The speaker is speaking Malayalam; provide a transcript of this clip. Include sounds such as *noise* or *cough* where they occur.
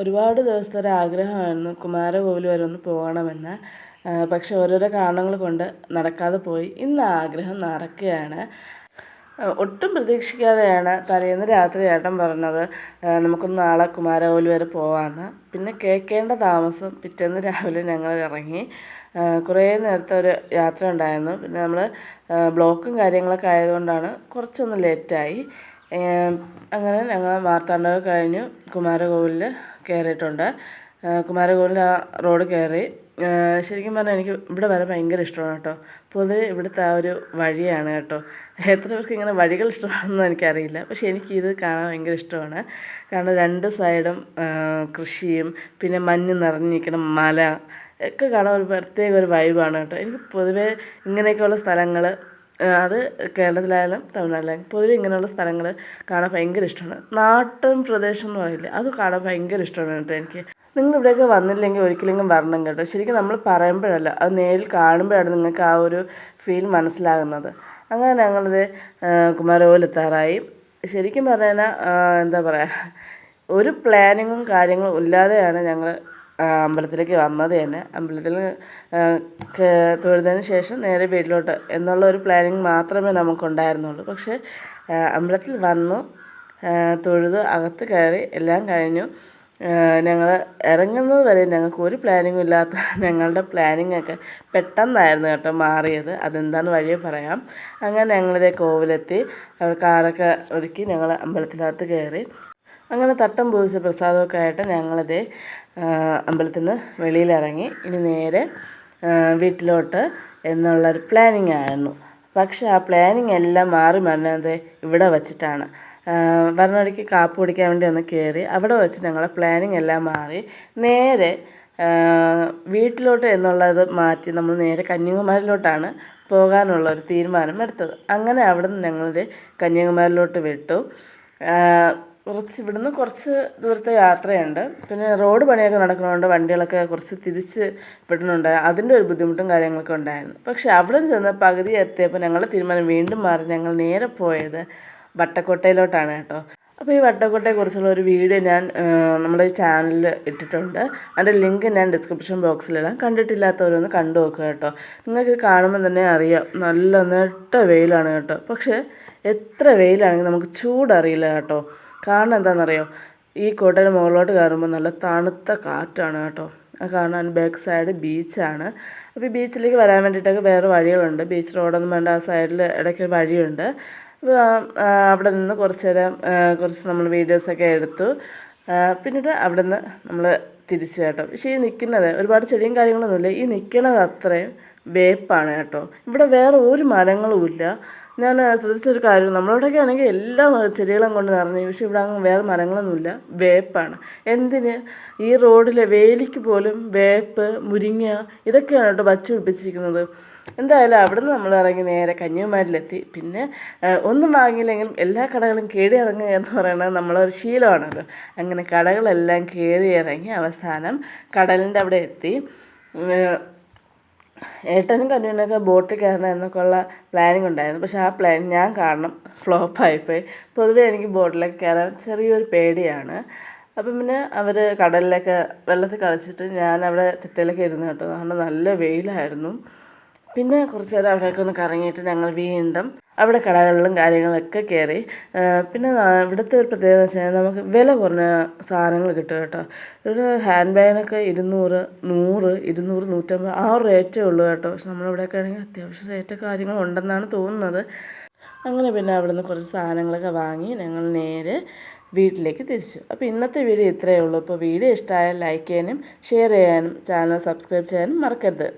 ഒരുപാട് ദിവസത്തെ ഒരു ആഗ്രഹമായിരുന്നു കുമാരകോവിൽ വരെ ഒന്ന് പോകണമെന്ന്. പക്ഷേ ഓരോരോ കാരണങ്ങൾ കൊണ്ട് നടക്കാതെ പോയി. ഇന്ന് ആഗ്രഹം നടക്കുകയാണ്. ഒട്ടും പ്രതീക്ഷിക്കാതെയാണ് തലേന്ന് രാത്രി ഏട്ടൻ പറഞ്ഞത് നമുക്കൊന്ന് നാളെ കുമാരകോവിൽ വരെ പോകാമെന്ന് പിന്നെ കേൾക്കേണ്ട താമസം പിറ്റേന്ന് രാവിലെ ഞങ്ങൾ ഇറങ്ങി. കുറേ നേരത്തെ ഒരു യാത്ര ഉണ്ടായിരുന്നു. പിന്നെ നമ്മൾ ബ്ലോക്കും കാര്യങ്ങളൊക്കെ ആയതുകൊണ്ടാണ് കുറച്ചൊന്ന് ലേറ്റായി. അങ്ങനെ ഞങ്ങൾ മാർത്താണ്ഡവ് കഴിഞ്ഞു. കുമാരകോവിലിൽ കയറിയിട്ടുണ്ട്. കുമാരകോവിൽ ആ റോഡ് കയറി. ശരിക്കും പറഞ്ഞാൽ എനിക്ക് ഇവിടെ വരാൻ ഭയങ്കര ഇഷ്ടമാണ് കേട്ടോ. പൊതുവെ ഇവിടുത്തെ ആ ഒരു വഴിയാണ് കേട്ടോ. എത്ര പേർക്ക് ഇങ്ങനെ വഴികൾ ഇഷ്ടമാണെന്ന് എനിക്കറിയില്ല. പക്ഷേ എനിക്കിത് കാണാൻ ഭയങ്കര ഇഷ്ടമാണ്. കാരണം രണ്ട് സൈഡും കൃഷിയും പിന്നെ മഞ്ഞ് നിറഞ്ഞിരിക്കുന്ന മല ഒക്കെ കാണാൻ ഒരു പ്രത്യേക ഒരു വൈബാണ് കേട്ടോ. എനിക്ക് പൊതുവേ ഇങ്ങനെയൊക്കെയുള്ള സ്ഥലങ്ങൾ അത് കേരളത്തിലായാലും തമിഴ്നാട്ടിലായാലും പൊതുവെ ഇങ്ങനെയുള്ള സ്ഥലങ്ങൾ കാണാൻ ഭയങ്കര ഇഷ്ടമാണ്. നാട്ടും പ്രദേശം എന്ന് പറയില്ലേ അത് കാണാൻ ഭയങ്കര ഇഷ്ടമാണ് കേട്ടോ എനിക്ക്. നിങ്ങൾ ഇവിടെയൊക്കെ വന്നില്ലെങ്കിൽ ഒരിക്കലെങ്കിലും വരണം കേട്ടോ. ശരിക്കും നമ്മൾ പറയുമ്പോഴല്ല അത് നേരിൽ കാണുമ്പോഴാണ് നിങ്ങൾക്ക് ആ ഒരു ഫീൽ മനസ്സിലാകുന്നത്. അങ്ങനെ ഞങ്ങളിത് കുമാരകോലെത്താറായി ശരിക്കും പറഞ്ഞാൽ എന്താ പറയുക ഒരു പ്ലാനിങ്ങും കാര്യങ്ങളും ഇല്ലാതെയാണ് ഞങ്ങൾ അമ്പലത്തിലേക്ക് വന്നത് തന്നെ. അമ്പലത്തിൽ തൊഴുതതിന് ശേഷം നേരെ വീട്ടിലോട്ട് എന്നുള്ള ഒരു പ്ലാനിങ് മാത്രമേ നമുക്കുണ്ടായിരുന്നുള്ളൂ. പക്ഷേ അമ്പലത്തിൽ വന്നു തൊഴുത് അകത്ത് കയറി എല്ലാം കഴിഞ്ഞു. ഞങ്ങൾ ഇറങ്ങുന്നത് വരെ ഞങ്ങൾക്ക് ഒരു പ്ലാനിങ്ങും ഇല്ലാത്ത *laughs* ഞങ്ങളുടെ പ്ലാനിങ്ങൊക്കെ പെട്ടെന്നായിരുന്നു കേട്ടോ മാറിയത്. അതെന്താണെന്ന് വഴിയെ പറയാം. അങ്ങനെ ഞങ്ങളിതേ കോവിലെത്തി. അവർ കാറൊക്കെ ഒതുക്കി ഞങ്ങൾ അമ്പലത്തിനകത്ത് കയറി. അങ്ങനെ തട്ടം പൂജിച്ച പ്രസാദമൊക്കെ ആയിട്ട് ഞങ്ങളിതേ അമ്പലത്തിൽ നിന്ന് വെളിയിലിറങ്ങി. ഇനി നേരെ വീട്ടിലോട്ട് എന്നുള്ളൊരു പ്ലാനിങ് ആയിരുന്നു. പക്ഷേ ആ പ്ലാനിങ് എല്ലാം മാറി മറിഞ്ഞത് ഇവിടെ വച്ചിട്ടാണ്. വരണവഴിക്ക് കാപ്പ് കുടിക്കാൻ വേണ്ടി ഒന്ന് കയറി അവിടെ വെച്ച് ഞങ്ങളെ പ്ലാനിങ് എല്ലാം മാറി നേരെ വീട്ടിലോട്ട് എന്നുള്ളത് മാറ്റി നമ്മൾ നേരെ കന്യാകുമാരിയിലോട്ടാണ് പോകാനുള്ള ഒരു തീരുമാനം എടുത്തത്. അങ്ങനെ അവിടെ നിന്ന് ഞങ്ങളിത് കന്യാകുമാരിലോട്ട് വിട്ടു. കുറച്ച് ഇവിടുന്ന് കുറച്ച് ദൂരത്തെ യാത്രയുണ്ട്. പിന്നെ റോഡ് പണിയൊക്കെ നടക്കുന്നതുകൊണ്ട് വണ്ടികളൊക്കെ കുറച്ച് തിരിച്ച് വിടുന്നുണ്ട് അതിന്റെ ഒരു ബുദ്ധിമുട്ടും കാര്യങ്ങളൊക്കെ ഉണ്ടായിരുന്നു. പക്ഷേ അവിടെ ചെന്ന് പകുതി എത്തിയപ്പോൾ ഞങ്ങളുടെ തീരുമാനം വീണ്ടും മാറി. ഞങ്ങൾ നേരെ പോയത് വട്ടക്കോട്ടയിലോട്ടാണ് കേട്ടോ. അപ്പോൾ ഈ വട്ടക്കോട്ടയെക്കുറിച്ചുള്ള ഒരു വീഡിയോ ഞാൻ നമ്മുടെ ചാനലിൽ ഇട്ടിട്ടുണ്ട്. അതിന്റെ ലിങ്ക് ഞാൻ ഡിസ്ക്രിപ്ഷൻ ബോക്സിലിടാം. കണ്ടിട്ടില്ലാത്തവരൊന്ന് കണ്ടു നോക്കുക കേട്ടോ. നിങ്ങൾക്ക് കാണുമ്പോൾ തന്നെ അറിയാം. നല്ല നെട്ട വെയിലാണ് കേട്ടോ. പക്ഷേ എത്ര വെയിലാണെങ്കിൽ നമുക്ക് ചൂടറിയില്ല കേട്ടോ. കാരണം എന്താണെന്നറിയോ? ഈ കോട്ടയുടെ മുകളിലോട്ട് കയറുമ്പോൾ നല്ല തണുത്ത കാറ്റാണ് കേട്ടോ. കാണാൻ ബാക്ക് സൈഡ് ബീച്ചാണ് അപ്പോൾ ഈ ബീച്ചിലേക്ക് വരാൻ വേണ്ടിയിട്ടൊക്കെ വേറെ വഴികളുണ്ട്. ബീച്ച് റോഡൊന്നും വേണ്ട ആ സൈഡിൽ ഇടയ്ക്ക് വഴിയുണ്ട്. അവിടെ നിന്ന് കുറച്ച് നേരം കുറച്ച് നമ്മൾ വീഡിയോസൊക്കെ എടുത്തു. പിന്നീട് അവിടെ നിന്ന് നമ്മൾ തിരിച്ചു കേട്ടോ. പക്ഷേ ഈ നിൽക്കുന്നത് ഒരുപാട് ചെടിയും കാര്യങ്ങളൊന്നുമില്ല. ഈ നിൽക്കുന്നത് അത്രയും വേപ്പാണ് കേട്ടോ. ഇവിടെ വേറെ ഒരു മരങ്ങളും ഇല്ല. ഞാൻ ശ്രദ്ധിച്ചൊരു കാര്യം. നമ്മളവിടെയൊക്കെ ആണെങ്കിൽ എല്ലാ ചെടികളും കൊണ്ട് നിറഞ്ഞു പക്ഷെ ഇവിടെ അങ്ങ് വേറെ മരങ്ങളൊന്നുമില്ല. വേപ്പാണ്. എന്തിന്? ഈ റോഡിലെ വേലിക്ക് പോലും വേപ്പ് മുരിങ്ങ ഇതൊക്കെയാണ് കേട്ടോ വച്ചു പിടിപ്പിച്ചിരിക്കുന്നത്. എന്തായാലും അവിടെ നിന്ന് നമ്മൾ ഇറങ്ങി നേരെ കന്യാകുമാരിലെത്തി പിന്നെ ഒന്നും വാങ്ങിയില്ലെങ്കിലും എല്ലാ കടകളും കയറി ഇറങ്ങുക എന്ന് പറയുന്നത് നമ്മളൊരു ശീലമാണല്ലോ. അങ്ങനെ കടകളെല്ലാം കയറി ഇറങ്ങി അവസാനം കടലിന്റെ അവിടെ എത്തി. ഏട്ടനും കരുവിനൊക്കെ ബോട്ടിൽ കയറണം എന്നൊക്കെ ഉള്ള പ്ലാനിങ് ഉണ്ടായിരുന്നു. പക്ഷേ ആ പ്ലാൻ ഞാൻ കാരണം ഫ്ലോപ്പായിപ്പോയി പൊതുവെ എനിക്ക് ബോട്ടിലൊക്കെ കയറാൻ ചെറിയൊരു പേടിയാണ്. അപ്പം പിന്നെ അവർ കടലിലൊക്കെ വെള്ളത്തിൽ കളിച്ചിട്ട് ഞാൻ അവിടെ തിട്ടയിലൊക്കെ ഇരുന്നു കേട്ടോ. അതുകൊണ്ട് നല്ല വെയിലായിരുന്നു. പിന്നെ കുറച്ച് നേരം അവിടെയൊക്കെ ഒന്ന് കറങ്ങിയിട്ട് ഞങ്ങൾ വീണ്ടും അവിടെ കടകളിലും കാര്യങ്ങളൊക്കെ കയറി. പിന്നെ ഇവിടുത്തെ ഒരു പ്രത്യേകത വെച്ച് വെച്ചാൽ നമുക്ക് വില കുറഞ്ഞ സാധനങ്ങൾ കിട്ടും കേട്ടോ. ഒരു ഹാൻഡ് ബാഗിനൊക്കെ ഇരുന്നൂറ് നൂറ് ഇരുന്നൂറ് നൂറ്റമ്പത് ആ ഒരു റേറ്റേ ഉള്ളൂ കേട്ടോ. പക്ഷെ നമ്മളിവിടെയൊക്കെ ആണെങ്കിൽ അത്യാവശ്യം റേറ്റ് കാര്യങ്ങൾ ഉണ്ടെന്നാണ് തോന്നുന്നത്. അങ്ങനെ പിന്നെ അവിടെ നിന്ന് കുറച്ച് സാധനങ്ങളൊക്കെ വാങ്ങി ഞങ്ങൾ നേരെ വീട്ടിലേക്ക് തിരിച്ചു. അപ്പോൾ ഇന്നത്തെ വീഡിയോ ഇത്രയേ ഉള്ളൂ. അപ്പോൾ വീഡിയോ ഇഷ്ടമായാൽ ലൈക്ക് ചെയ്യാനും ഷെയർ ചെയ്യാനും ചാനൽ സബ്സ്ക്രൈബ് ചെയ്യാനും മറക്കരുത്.